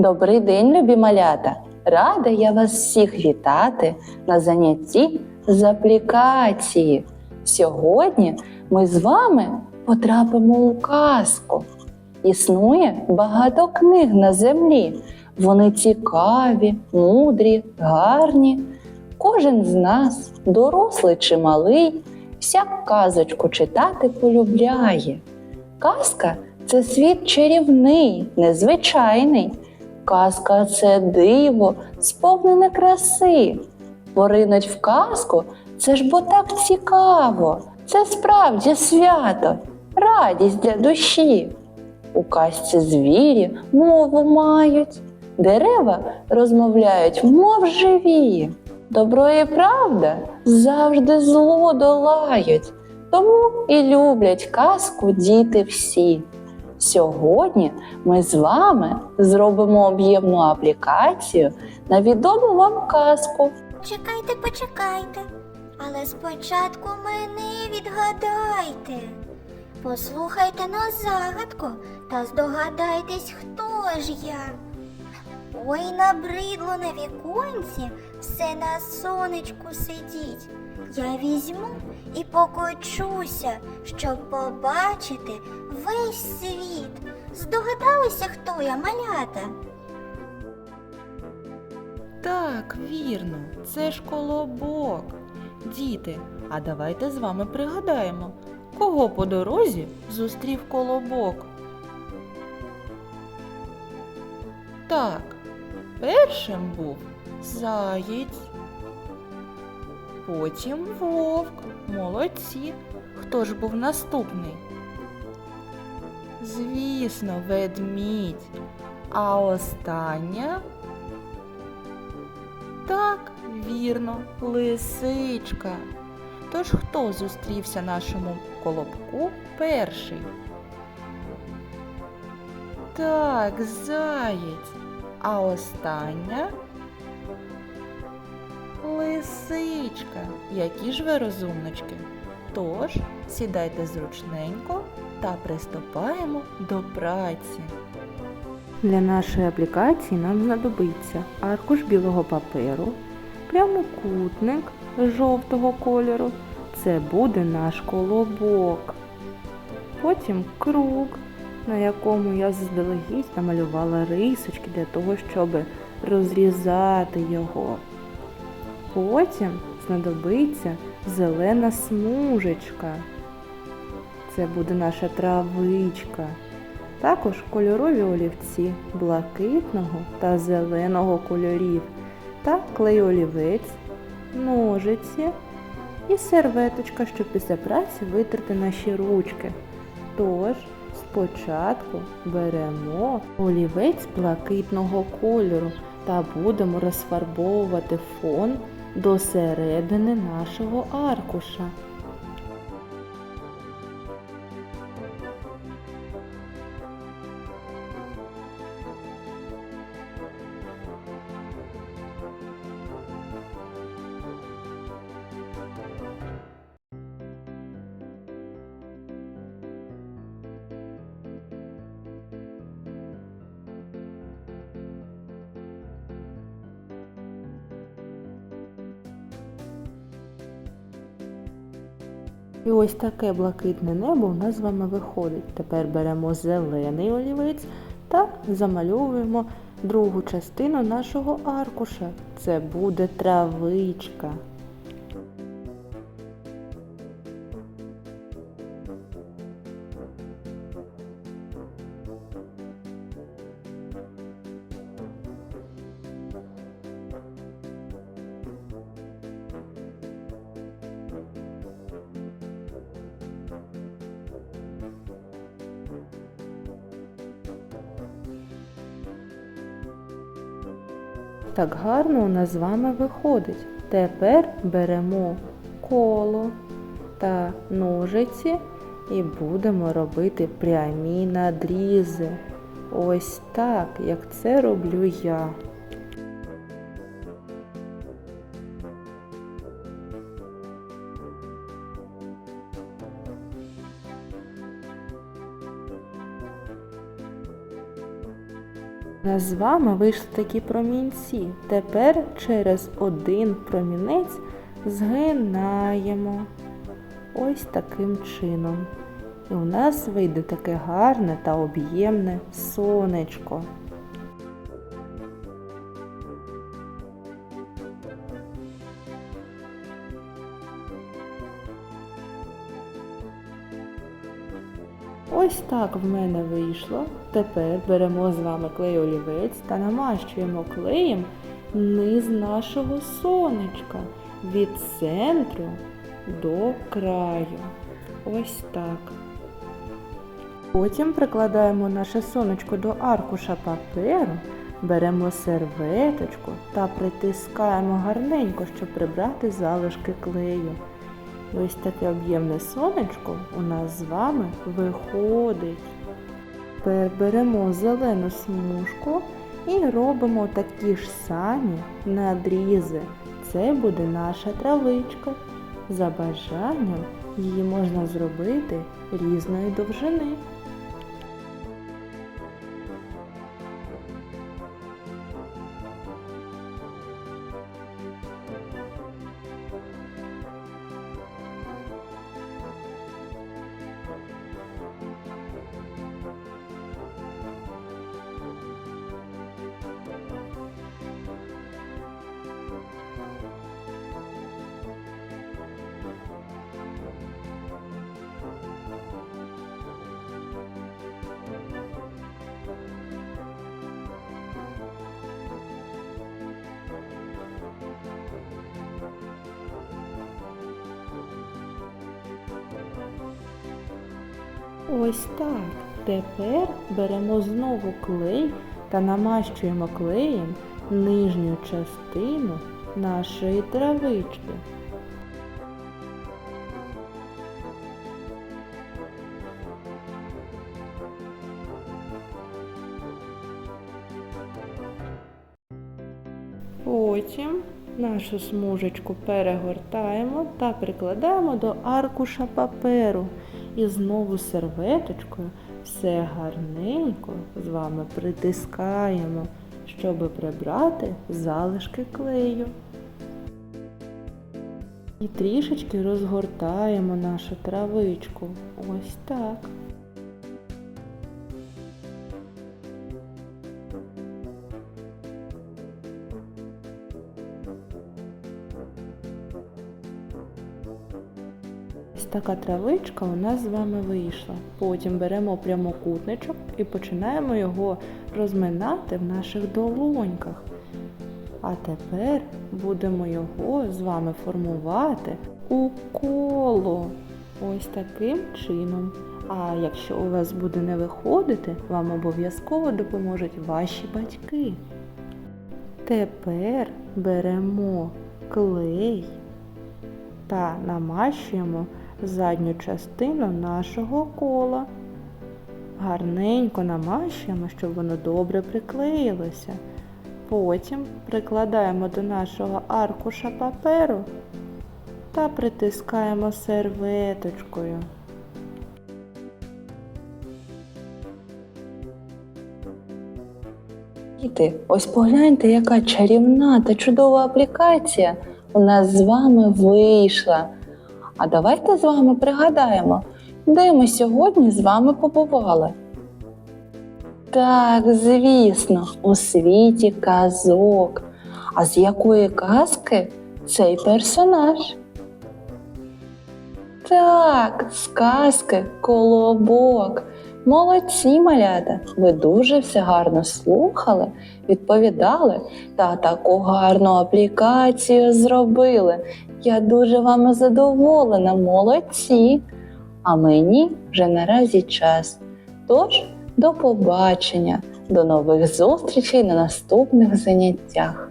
Добрий день, любі малята! Рада я вас всіх вітати на занятті з аплікації. Сьогодні ми з вами потрапимо у казку. Існує багато книг на землі. Вони цікаві, мудрі, гарні. Кожен з нас, дорослий чи малий, всяк казочку читати полюбляє. Казка це світ чарівний, незвичайний. Казка це диво, сповнене краси. Поринуть в казку це ж бо так цікаво. Це справді свято, радість для душі. У казці звірі мову мають, дерева розмовляють, мов живі. Добро і правда завжди зло долають, тому і люблять казку діти всі. Сьогодні ми з вами зробимо об'ємну аплікацію на відому вам казку. Чекайте, почекайте. Але спочатку мене відгадайте. Послухайте на загадку та здогадайтесь, хто ж я. Ой, набридло на віконці, все на сонечку сидіть. Я візьму і покочуся, щоб побачити весь світ. Здогадалися, хто я малята? Так, вірно, це ж колобок. Діти, а давайте з вами пригадаємо, кого по дорозі зустрів колобок. Так, першим був заєць, потім вовк. Молодці. Хто ж був наступний? Звісно, ведмідь. А остання так, вірно, лисичка. Тож хто зустрівся нашому колобку перший? Так, заєць. А остання лисичка. Які ж ви розумнички? Тож сідайте зручненько та приступаємо до праці. Для нашої аплікації нам знадобиться аркуш білого паперу, прямокутник жовтого кольору. Це буде наш колобок. Потім круг, на якому я заздалегідь намалювала рисочки для того, щоб розрізати його. Потім знадобиться зелена смужечка. Це буде наша травичка. Також кольорові олівці блакитного та зеленого кольорів та клей-олівець, ножиці і серветочка, щоб після праці витерти наші ручки. Тож, спочатку беремо олівець блакитного кольору та будемо розфарбовувати фон до середини нашого аркуша. І ось таке блакитне небо у нас з вами виходить. Тепер беремо зелений олівець та замальовуємо другу частину нашого аркуша. Це буде травичка. Так гарно у нас з вами виходить. Тепер беремо коло та ножиці і будемо робити прямі надрізи. Ось так, як це роблю я. Нас з вами вийшли такі промінці. Тепер через один промінець згинаємо. Ось таким чином. І у нас вийде таке гарне та об'ємне сонечко. Ось так в мене вийшло. Тепер беремо з вами клей олівець та намащуємо клеєм низ нашого сонечка від центру до краю. Ось так. Потім прикладаємо наше сонечко до аркуша паперу, беремо серветочку та притискаємо гарненько, щоб прибрати залишки клею. Ось таке об'ємне сонечко у нас з вами виходить. Тепер беремо зелену смужку і робимо такі ж самі надрізи. Це буде наша травичка. За бажанням її можна зробити різної довжини. Ось так. Тепер беремо знову клей та намащуємо клеєм нижню частину нашої травички. Потім нашу смужечку перегортаємо та прикладаємо до аркуша паперу. І знову серветочкою все гарненько з вами притискаємо, щоб прибрати залишки клею. І трішечки розгортаємо нашу травичку. Ось так. Така травичка у нас з вами вийшла. Потім беремо прямокутничок і починаємо його розминати в наших долоньках. А тепер будемо його з вами формувати у коло. Ось таким чином. А якщо у вас буде не виходити, вам обов'язково допоможуть ваші батьки. Тепер беремо клей та намащуємо задню частину нашого кола. Гарненько намащуємо, щоб воно добре приклеїлося. Потім прикладаємо до нашого аркуша паперу та притискаємо серветочкою. Діти, ось погляньте, яка чарівна та чудова аплікація у нас з вами вийшла. А давайте з вами пригадаємо, де ми сьогодні з вами побували. Так, звісно, у світі казок. А з якої казки цей персонаж? Так, з казки Колобок. Молодці, малята! Ви дуже все гарно слухали, відповідали та таку гарну аплікацію зробили. Я дуже вами задоволена, молодці. А мені вже наразі час. Тож, до побачення, до нових зустрічей на наступних заняттях.